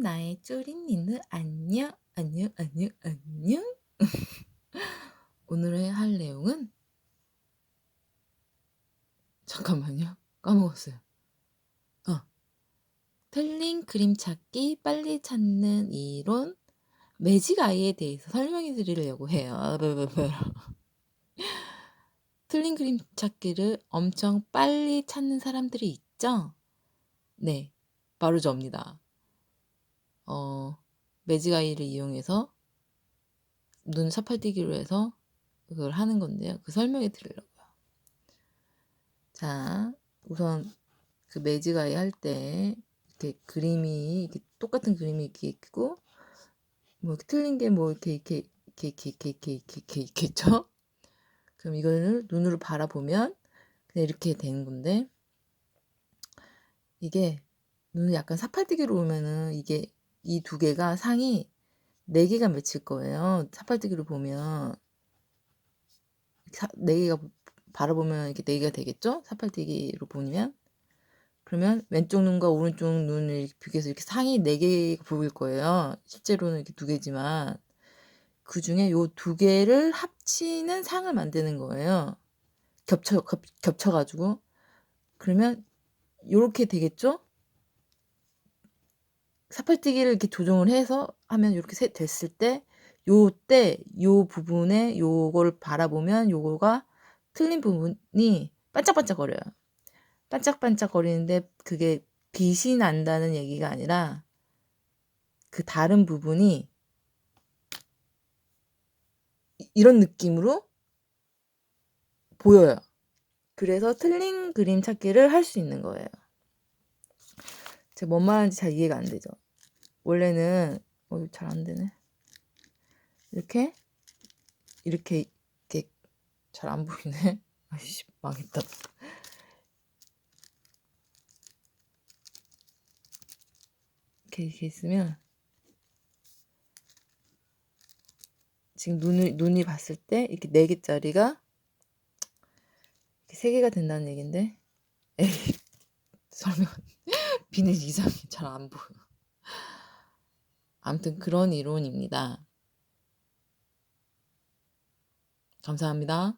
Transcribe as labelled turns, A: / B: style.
A: 나의 쪼린니는 안녕 안녕 안녕 안녕. 오늘의 할 내용은 잠깐만요. 까먹었어요. 어. 틀린 그림 찾기 빨리 찾는 이론 매직 아이에 대해서 설명해 드리려고 해요. 틀린 그림 찾기를 엄청 빨리 찾는 사람들이 있죠? 네, 바로 저입니다. 어, 매직아이를 이용해서 눈 사팔뛰기로 해서 그걸 하는 건데요. 그 설명해 드리려고요. 자, 우선 그 매직아이 할 때 이렇게 그림이 이렇게 똑같은 그림이 이렇게 있고 뭐 틀린 게 뭐 이렇게 이렇게 이렇게 이렇게 이렇게 이렇게 있겠죠? 그럼 이거를 눈으로 바라보면 그냥 이렇게 되는 건데 이게 눈을 약간 사팔뜨기로 오면은 이게 이 두 개가 상이 네 개가 맺힐 거예요. 사팔뜨기로 보면 네 개가 바라보면 이렇게 네 개가 되겠죠? 사팔뜨기로 보면 그러면 왼쪽 눈과 오른쪽 눈을 비교해서 이렇게 상이 네 개가 보일 거예요. 실제로는 이렇게 두 개지만 그 중에 요 두 개를 합치는 상을 만드는 거예요. 겹쳐 겹, 겹쳐가지고 그러면 요렇게 되겠죠? 사팔뜨기를 이렇게 조정을 해서 하면 이렇게 됐을 때 요때 요 부분에 요거를 바라보면 요거가 틀린 부분이 반짝반짝거려요. 반짝반짝거리는데 그게 빛이 난다는 얘기가 아니라 그 다른 부분이 이런 느낌으로 보여요. 그래서 틀린 그림 찾기를 할 수 있는 거예요. 제가 뭔 말하는지 잘 이해가 안 되죠. 원래는 어, 잘 안 되네. 이렇게 이렇게 이렇게 잘 안 보이네. 아이씨 망했다. 이렇게, 이렇게 있으면 지금 눈을 눈이 봤을 때 이렇게 네 개짜리가 세 개가 된다는 얘긴데 에이 설명 비는 이상이 잘 안 보여. 아무튼 그런 이론입니다. 감사합니다.